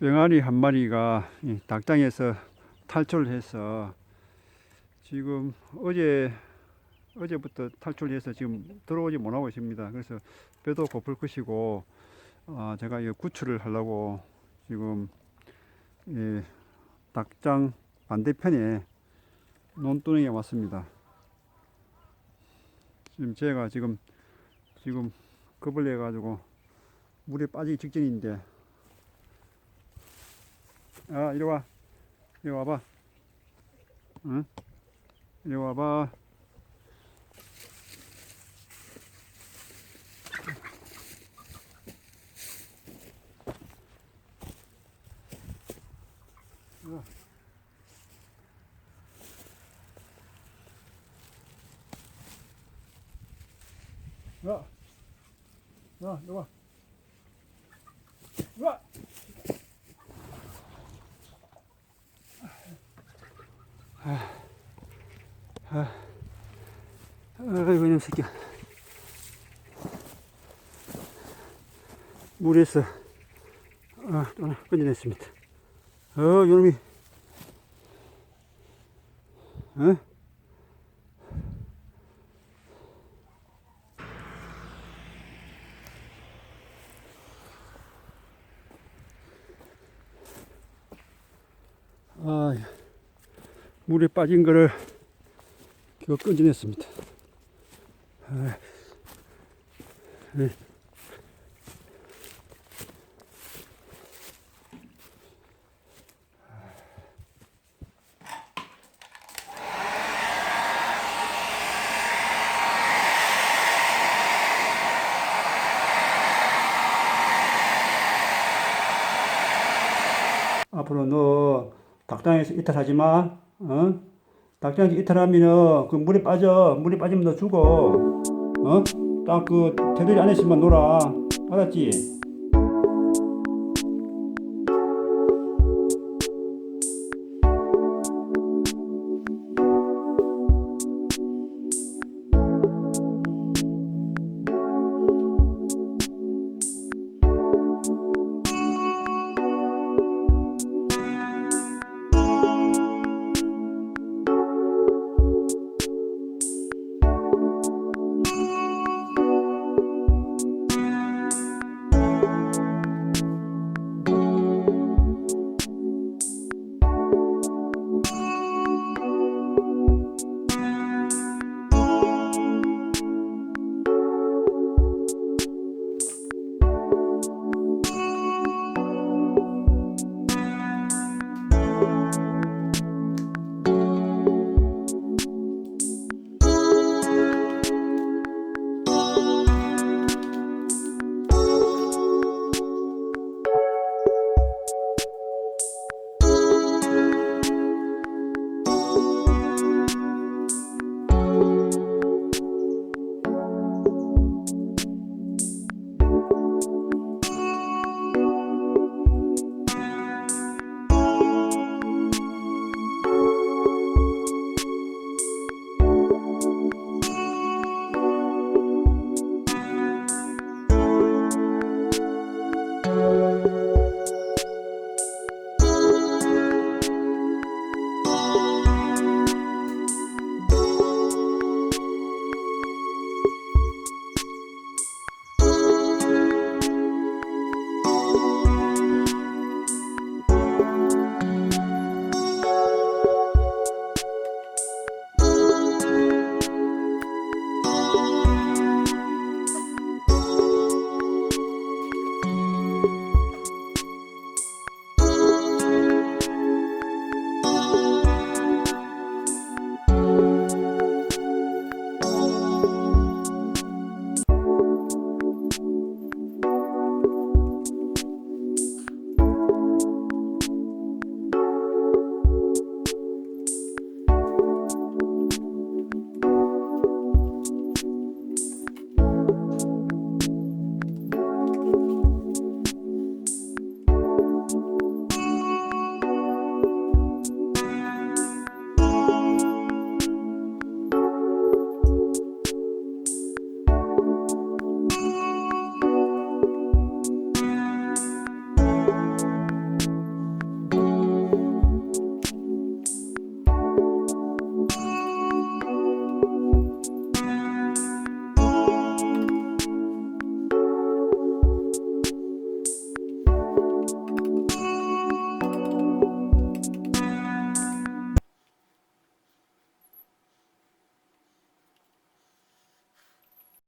병아리 한 마리가 이 닭장에서 탈출해서 지금 어제 어제부터 탈출해서 지금 들어오지 못하고 있습니다. 그래서 배도 고플 것이고 아, 제가 이 구출을 하려고 지금 이 닭장 반대편에 논두렁에 왔습니다. 지금 제가 지금 지금 겁을 내 가지고 물에 빠지기 직전인데 아 이리 와 이리 와봐 응 이리 와봐 야, 야, 이리 와. 이리 와. 아이고, 이놈 새끼야. 물에서, 아, 또 하나 꺼내냈습니다. 어, 요놈이, 어? 아, 물에 빠진 거를 겨우 건져냈습니다. 아, 네. 앞으로 너 닭장에서 이탈하지 마. 어? 닭장에서 이탈하면은 그 물에 빠져. 물에 빠지면 너 죽어. 어? 딱 그 테두리 안에서만 놀아. 알았지?